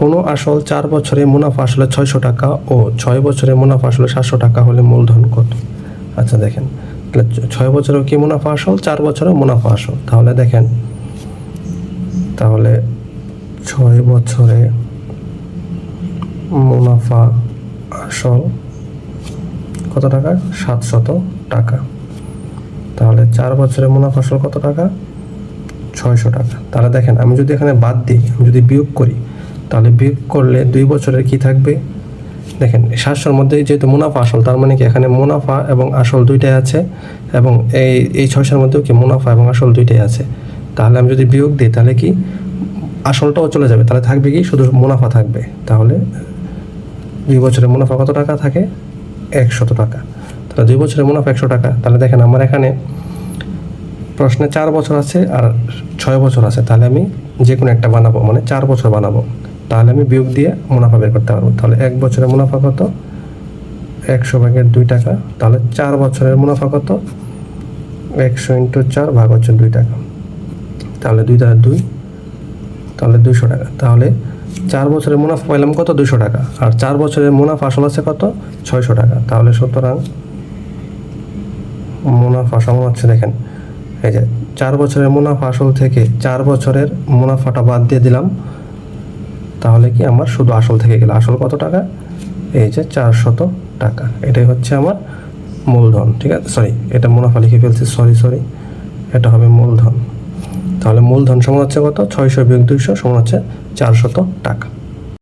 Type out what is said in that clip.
কোনো আসল চার বছরে মুনাফা আসলে ছয়শো টাকা ও ছয় বছরে মুনাফা আসলে সাতশো টাকা হলে মূলধন কত? আচ্ছা দেখেন। তাহলে ছয় বছরেও কি মুনাফা আসল, চার বছরেও মুনাফা আসল? তাহলে দেখেন, তাহলে ছয় বছরে মুনাফা আসল কত টাকা? সাতশত টাকা। তাহলে চার বছরে মুনাফা আসল কত টাকা? ছয়শো টাকা। তাহলে দেখেন, আমি যদি এখানে বাদ দিই, আমি যদি বিয়োগ করি তাহলে বিয়োগ করলে দুই বছরের কি থাকবে? দেখেন, সাতশোর মধ্যে যেহেতু মুনাফা আসল, তার মানে কি এখানে মুনাফা এবং আসল দুইটাই আছে এবং এই এই ছয়শোর মধ্যেও কি মুনাফা এবং আসল দুইটাই আছে। তাহলে আমি যদি বিয়োগ দিই, তাহলে কি আসলটাও চলে যাবে? তাহলে থাকবে কি? শুধু মুনাফা থাকবে। তাহলে দুই বছরের মুনাফা কত টাকা থাকে? একশত টাকা। তাহলে দুই বছরের মুনাফা একশো টাকা। তাহলে দেখেন আমার এখানে প্রশ্নে চার বছর আছে আর ছয় বছর আছে। তাহলে আমি যে কোনো একটা বানাবো মানে চার বছর বানাবো। তাহলে আমি বিয়োগ দিয়ে মুনাফা বের করতে পারব। তাহলে এক বছরের মুনাফা কত? একশো ভাগের দুই টাকা। তাহলে চার বছরের মুনাফা কত? একশো ইন্টু চার ভাগ হচ্ছে দুই টাকা। তাহলে দুই দ্বারা দুই, তাহলে দুইশো টাকা। তাহলে চার বছরের মুনাফা পাইলাম কত? দুশো টাকা। আর চার বছরের মুনাফা আসল আছে কত? ছয়শো টাকা। তাহলে সুতরাং মুনাফা সমান হচ্ছে দেখেন, এই যে চার বছরের মুনাফা আসল থেকে চার বছরের মুনাফাটা বাদ দিয়ে দিলাম। তাহলে কি আমার শুধু আসল থেকে গেলে আসল কত টাকা? এই যে চারশত টাকা। এটাই হচ্ছে আমার মূলধন, ঠিক আছে? সরি এটা মুনাফা লিখে ফেলছি সরি সরি এটা হবে মূলধন। তাহলে মূলধন সমান হচ্ছে কত? ছয়শো বিয়োগ দুইশো সমান হচ্ছে চারশত টাকা।